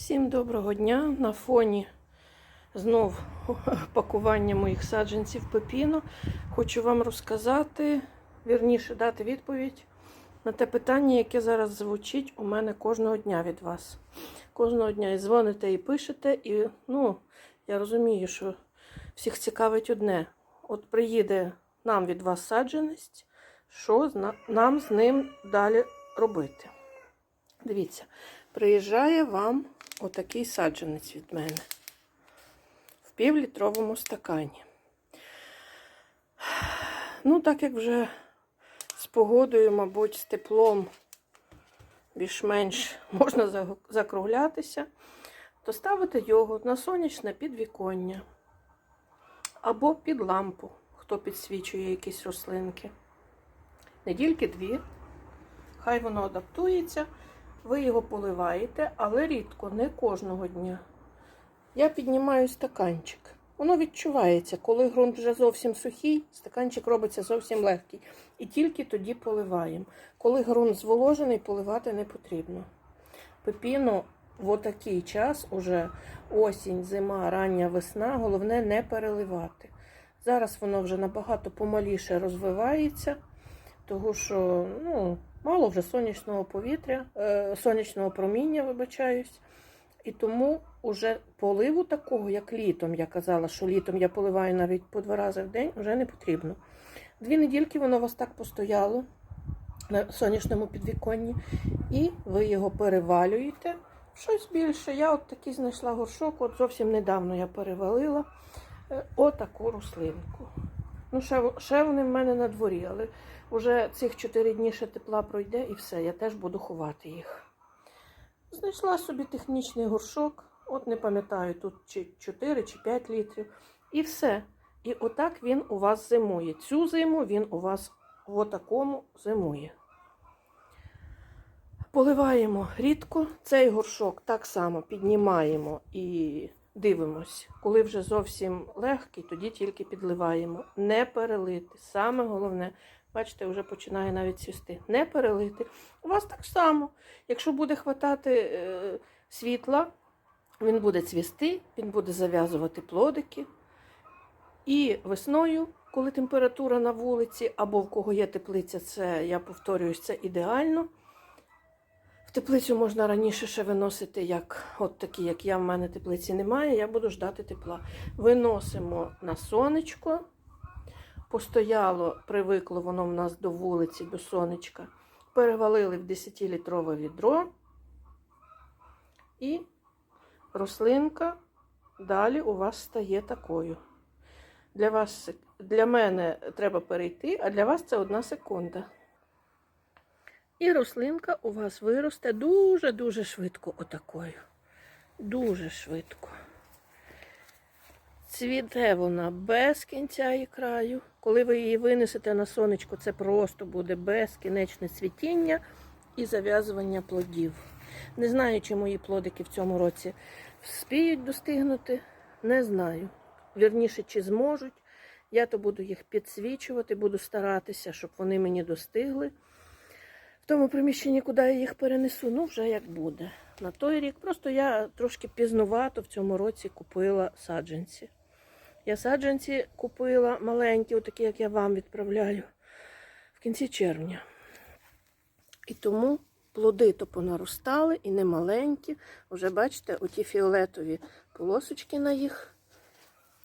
Всім доброго дня. На фоні знов пакування моїх саджанців пепіно. Хочу вам розказати, вірніше дати відповідь на те питання, яке зараз звучить у мене кожного дня від вас. Кожного дня і дзвоните і пишете, і ну, я розумію, що всіх цікавить одне. От приїде нам від вас саджанець, що нам з ним далі робити. Дивіться, приїжджає вам отакий саджанець від мене в півлітровому стакані. Ну, так як вже з погодою, мабуть, з теплом більш-менш можна закруглятися, то ставити його на сонячне підвіконня або під лампу, хто підсвічує якісь рослинки. Недільки дві. Хай воно адаптується. Ви його поливаєте, але рідко, не кожного дня. Я піднімаю стаканчик. Воно відчувається, коли ґрунт вже зовсім сухий, стаканчик робиться зовсім легкий. І тільки тоді поливаємо. Коли ґрунт зволожений, поливати не потрібно. Пепіно в отакий час, уже осінь, зима, рання весна, головне не переливати. Зараз воно вже набагато помаліше розвивається, тому що ну, мало вже сонячного повітря, е, сонячного проміння, вибачаюсь. І тому уже поливу такого, як літом, я казала, що літом я поливаю навіть по два рази в день, вже не потрібно. Дві недільки воно у вас так постояло на сонячному підвіконні, і ви його перевалюєте щось більше. Я от такий знайшла горшок, от зовсім недавно я перевалила е, отаку рослинку. Ну, ще, ще вони в мене на дворі, але вже цих 4 дні ще тепла пройде і все, я теж буду ховати їх. Знайшла собі технічний горшок, от не пам'ятаю, тут чи 4 чи 5 літрів. І все. І отак він у вас зимує. Цю зиму він у вас в отакому зимує. Поливаємо рідко. Цей горшок так само піднімаємо і дивимось. Коли вже зовсім легкий, тоді тільки підливаємо. Не перелити. Саме головне, бачите, вже починає навіть цвісти. Не перелити. У вас так само. Якщо буде хватати е, світла, він буде цвісти, він буде зав'язувати плодики. І весною, коли температура на вулиці, або в кого є теплиця, це я повторююсь, це ідеально. Теплицю можна раніше ще виносити, як от такі, як я, в мене теплиці немає, я буду ждати тепла. Виносимо на сонечко. Постояло, привикло воно в нас до вулиці, до сонечка. Перевалили в 10-літрове відро. І рослинка далі у вас стає такою. Для вас, для мене треба перейти, а для вас це одна секунда. І рослинка у вас виросте дуже-дуже швидко отакою. Дуже швидко. Цвіте вона без кінця і краю. Коли ви її винесете на сонечко, це просто буде безкінечне цвітіння і зав'язування плодів. Не знаю, чи мої плодики в цьому році вспіють достигнути. Не знаю. Вірніше, чи зможуть. Я то буду їх підсвічувати, буду старатися, щоб вони мені достигли. Тому приміщенні, куди я їх перенесу, ну вже як буде. На той рік. Просто я трошки пізнувато в цьому році купила саджанці. Я саджанці купила маленькі, отакі, як я вам відправляю, в кінці червня. І тому плоди то понаростали і не маленькі. Вже бачите, оті фіолетові полосочки на їх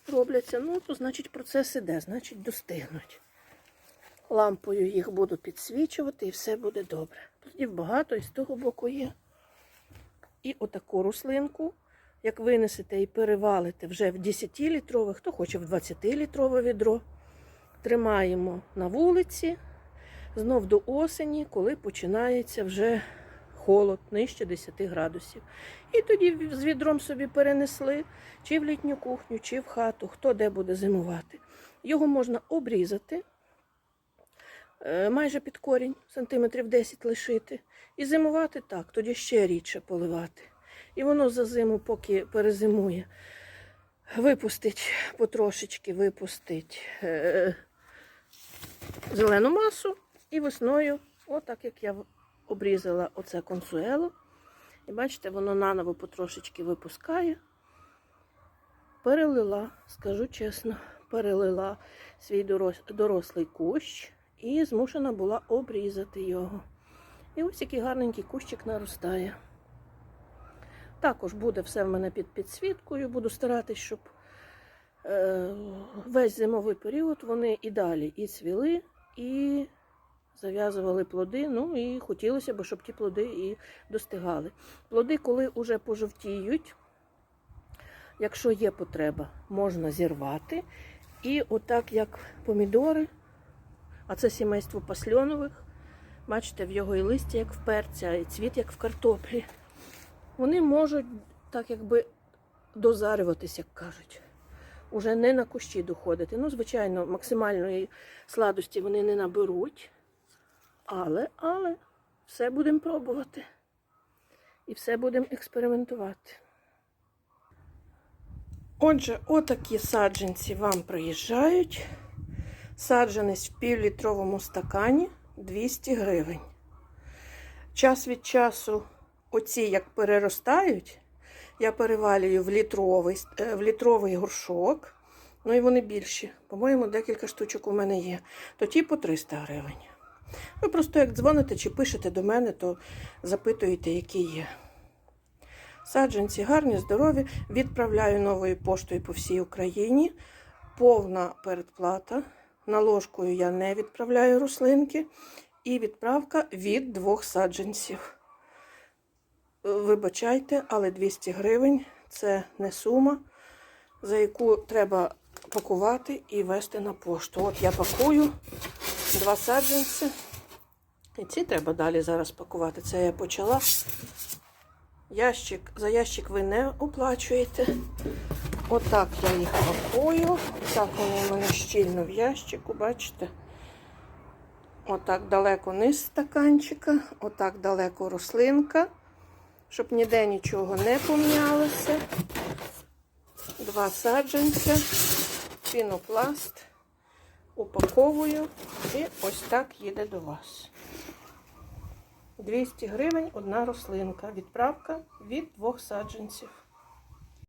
робляться. Ну, то значить процес іде, значить достигнуть. Лампою їх буду підсвічувати і все буде добре. Плодів багато і з того боку є. І отаку рослинку, як винесете і перевалите вже в 10-літрове, хто хоче в 20-літрове відро, тримаємо на вулиці знов до осені, коли починається вже холод нижче 10 градусів. І тоді з відром собі перенесли чи в літню кухню, чи в хату, хто де буде зимувати. Його можна обрізати майже під корінь, сантиметрів 10 лишити. І зимувати так, тоді ще рідше поливати. І воно за зиму, поки перезимує, випустить потрошечки, випустить е, зелену масу і весною, отак як я обрізала оце консуело, І бачите, воно наново потрошечки випускає. Перелила, скажу чесно, перелила свій дорос- дорослий кущ і змушена була обрізати його. І ось який гарненький кущик наростає. Також буде все в мене під підсвіткою. Буду старатись, щоб е, весь зимовий період вони і далі і цвіли, і зав'язували плоди. Ну і хотілося б, щоб ті плоди і достигали. Плоди, коли вже пожовтіють, якщо є потреба, можна зірвати. І отак, як помідори, а це сімейство пасльонових, бачите, в його і листя, як в перця, і цвіт, як в картоплі. Вони можуть так якби дозарюватись, як кажуть. Уже не на кущі доходити. Ну, звичайно, максимальної сладості вони не наберуть. Але, але все будемо пробувати. І все будемо експериментувати. Отже, отакі саджанці вам приїжджають. Саджанець в півлітровому стакані 200 гривень. Час від часу, оці як переростають, я перевалюю в літровий, е, в літровий горшок. Ну і вони більші. По-моєму, декілька штучок у мене є. То ті по 300 гривень. Ви просто як дзвоните чи пишете до мене, то запитуєте, які є. Саджанці гарні, здорові. Відправляю новою поштою по всій Україні. Повна передплата. Наложкою я не відправляю рослинки. І відправка від двох саджанців. Вибачайте, але 200 гривень це не сума, за яку треба пакувати і вести на пошту. От я пакую два саджанці. І ці треба далі зараз пакувати. Це я почала. Ящик, за ящик ви не оплачуєте. Отак я їх пакую. Так вони у мене щільно в ящику, бачите? Отак далеко низ стаканчика, отак далеко рослинка, щоб ніде нічого не помнялося. Два саджанця, пінопласт, упаковую і ось так їде до вас. 200 гривень одна рослинка. Відправка від двох саджанців.